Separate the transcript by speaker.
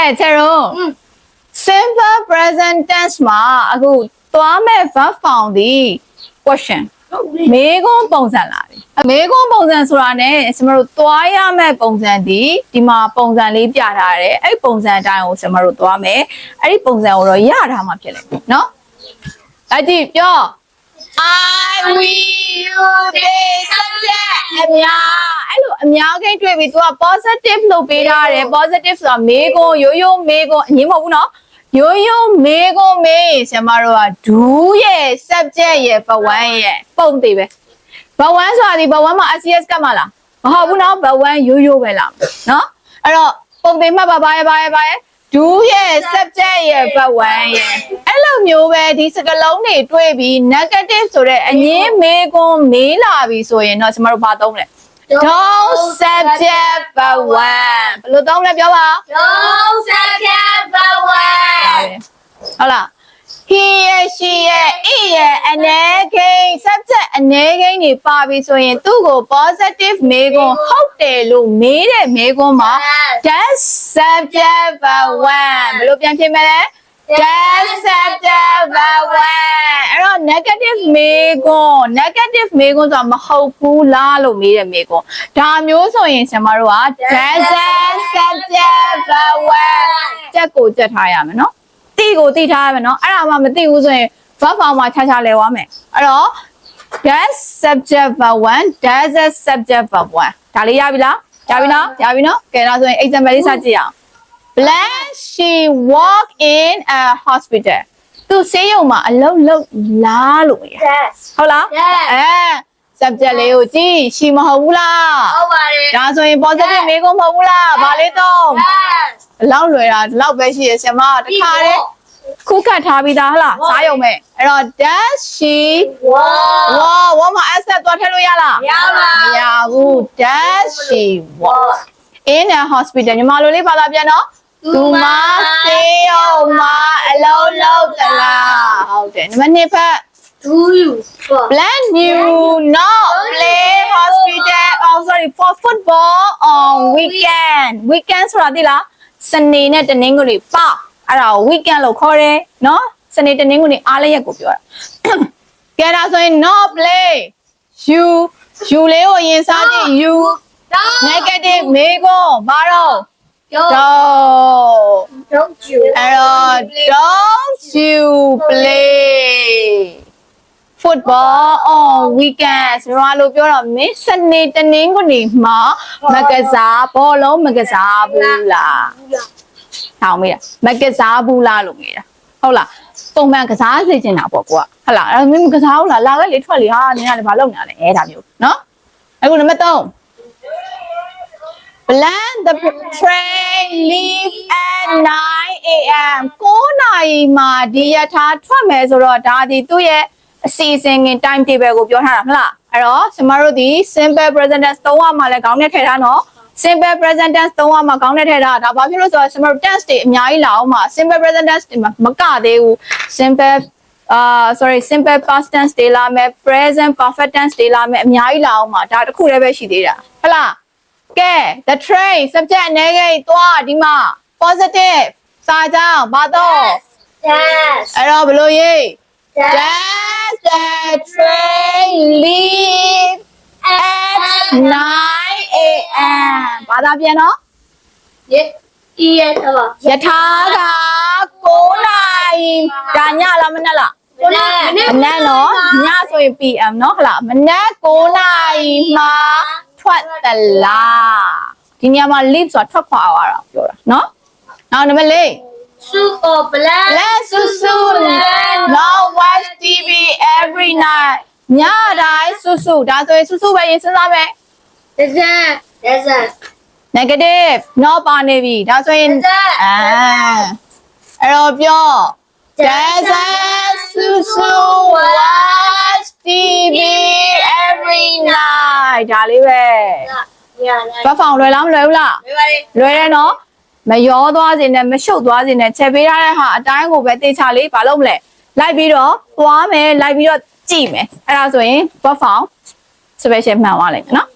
Speaker 1: ချက်ရုံ simple present tense မှာအခုသွားမဲ့ verb form ဒီ question မေးခွန်းပုံစံလာပြီမေးခွန်းပုံစံဆိုတာ ਨੇ ကျွန်တော်တို့သွားရမဲ့ပုံစံဒီဒီမှာပုံစံလေးပြထားတယ်အဲ့ပုံစံအတိုင်းကိုကျွန်တော်တို့သွားမယ်အဲ့ဒီပုံစံကိုတော့ရထားမှဖြစ်လိမ့်မယ်เนาะအဲ့ဒီပြော I will you day subject အများအဲ့လိုအများကြီးတွေ့ပြီး तू က positive လုပ်ပေးထားတယ် positive ဆိုတာမေးခွန်းရိုးရိုးမေးခွန်းအငင်းမဟုတ်ဘူးနော်ရိုးရိုးမေးခွန်းမေးရင်ဆရာမတို့ကဒူးရဲ့ subject ရဲ့ဘဝမ်းရဲ့ပုံသေးပဲဘဝမ်းဆိုတာဒီဘဝမ်းမှာ SCS ကတ်မှာလားမဟုတ်ဘူးနော်ဘဝမ်းရိုးရိုးပဲလားနော်အဲ့တော့ပုံသေးမှတ်ပါပါရဲ့ပါရဲ့ပါရဲ့ဒူးရဲ့ subject ရဲ့ဘဝမ်းရဲ့ လိုမျိုးပဲဒီစကလုံးတွေတွေးပြီး negative ဆိုတဲ့အငင်းမေးခွန်းမေးလာပြီဆိုရင်တော့ကျမတို့ဘာသုံးလဲ don't subject but one ဘယ်လိုသုံးလဲပြောပါ
Speaker 2: Don't subject but one.
Speaker 1: ဟုတ်လား he ရဲ့ she ရဲ့ it ရဲ့အနေကိန်း subject အနေကိန်းတွေပါပြီဆိုရင်သူ့ကို positive မေးခွန်းဟုတ်တယ်လို့မေးတဲ့မေးခွန်းမှာ that subject but one ဘယ်လိုပြန်ဖြေမလဲ that subject but one အဲ့တော့ negative မေးခွန်း negative မေးခွန်းဆိုတာမဟုတ်ဘူးလားလို့မေးတဲ့မေးခွန်းဒါမျိုးဆိုရင်ဆရာမတို့က that subject but one ချက်ကိုချက်ထားရမယ်နော်တိကိုတိထားရမယ်နော်အဲ့ဒါမှမသိဘူးဆိုရင် verb form မှာခြားခြားလဲသွားမယ်အဲ့တော့ that subject verb 1 does a subject verb 1ဒါလေးရပြီလားရပြီနော်ရပြီနော်ကဲဒါဆိုရင် example လေးစကြည့်အောင် Blanche she walk in a hospital သူဆေးရုံမှာအလုပ်လုပ်လားလို့ရ
Speaker 2: Yes.
Speaker 1: ဟုတ်လား
Speaker 2: Yes.
Speaker 1: အဲ subject လေးကိုကြည့် she မဟုတ်ဘူးလား
Speaker 2: Over it.
Speaker 1: ဒါဆိုရင် positive မေးခွန်းမဟုတ်ဘူးလားဘာလေးတော့
Speaker 2: Yes.
Speaker 1: ဘလောက်လွယ်တာဒီလောက်ပဲရှိရဆရာမတခါတည်းခုခတ်ထားပြီးသားဟလားစားရုံမဲ့အဲ့တော့ does she
Speaker 2: Wow.
Speaker 1: ဝါဝါမ asset သွားထည့်လို့ရလား
Speaker 2: ရပါ
Speaker 1: မရဘူး does she work in a hospital ညီမလိုလေးဘာသာပြန်တော့ သူမစေးရုံမှာအလုံးလုံးသလားဟုတ်တယ်နံပါတ်2ဖက်
Speaker 2: Do you? What?
Speaker 1: plan new not play hospital oh sorry for football on weekend weekend ဆိုတာသိလားစနေနဲ့တနင်္ဂနွေပအဲ့ဒါကို weekend လို့ခေါ်တယ်နော်စနေတနင်္ဂနွေအားလည်းရက်ကိုပြောတာကဲဒါဆိုရင် not play you you လေးကိုအရင်စားကြည့် you negative မေခွန်းဘာတော့
Speaker 2: Don't.
Speaker 1: don't
Speaker 2: Don't you?
Speaker 1: အဲ့တော့ don't you play football on weekend ဆိုတော့လို့ပြောတော့မင်းစနေတနင်္ဂနွေမှာမကစားဘောလုံးမကစားဘူးလားဟောင်းမေးတာမကစားဘူးလားလို့မေးတာဟုတ်လားပုံမှန်ကစားစေချင်တာပေါ့ကွာဟုတ်လားအဲ့တော့မင်းမကစားဘူးလားလာခဲ့လေထွက်လေဟာနင်ကလည်းဘာလုပ်နေတာလဲအဲဒါမျိုးနော်အခုနံပါတ်3 Plan the train leave at 9 a.m. 9နာရီမှာဒီရထားထွက်မယ်ဆိုတော့ဒါဒီသူ့ရဲ့အစီအစဉ်က time table ကိုပြောထားတာမလားအဲ့တော့ကျမတို့ဒီ simple present tense သုံးရမှာလဲခေါင်းနဲ့ထည့်ထားနော် simple present tense သုံးရမှာခေါင်းနဲ့ထည့်ထားဒါဘာဖြစ်လို့ဆိုတော့ကျမတို့ tense တွေအများကြီးလာအောင်မှာ simple present tense တွေမှာမကသေးဘူး simple အာ sorry simple past tense တွေလာမယ် present perfect tense တွေလာမယ်အများကြီးလာအောင်မှာဒါတစ်ခုတည်းပဲရှိသေးတာဟုတ်လား ကဲ the train subject အနေနဲ့သွားဒီမှာ positive စာကြောင်းဘာတော့
Speaker 2: Yes.
Speaker 1: အဲ့တော့ဘယ်လိုရေး
Speaker 2: Yes.
Speaker 1: Does the train leave at 9 a.m. ဘာသာပြန်တော့
Speaker 2: Yes. Yes. Hello.
Speaker 1: ယထာက9နာရီဒါညလားမနက်လား မနက်နော်ညဆိုရင် PM နော်ဟုတ်လားမနက်9နာရီမှာ ထွက်သလားဒီညမှာ leave ဆိုတာထွက်ခွာသွားတာပြောတာနော်နောက်နံပါတ်၄
Speaker 2: Soup or black?
Speaker 1: Let's susu no watch TV every night ညတိုင်းဆူဆူဒါဆိုရင်ဆူဆူပဲရင်စဉ်းစားမယ်
Speaker 2: Doesn't. Doesn't.
Speaker 1: negative နော်ပါနေပြီဒါဆိုရင်
Speaker 2: Doesn't.
Speaker 1: အာအဲ့တော့ပြော Doesn't Susu watch TV night ဒါလေးပဲ
Speaker 2: Yeah.
Speaker 1: ဘတ်ဖောင်လွယ်လားမလွယ်ဘူးလား
Speaker 2: Everybody.
Speaker 1: လွယ်တယ်နော်မရောသွားစေနဲ့မရှုပ်သွားစေနဲ့ချက်ပေးထားတဲ့ဟာအတိုင်းကိုပဲတေချာလေးဘာလုပ်မလဲလိုက်ပြီးတော့သွားမယ်လိုက်ပြီးတော့ကြည့်မယ်အဲ့ဒါဆိုရင်ဘတ်ဖောင် special မှန်သွားလိမ့်မယ်နော်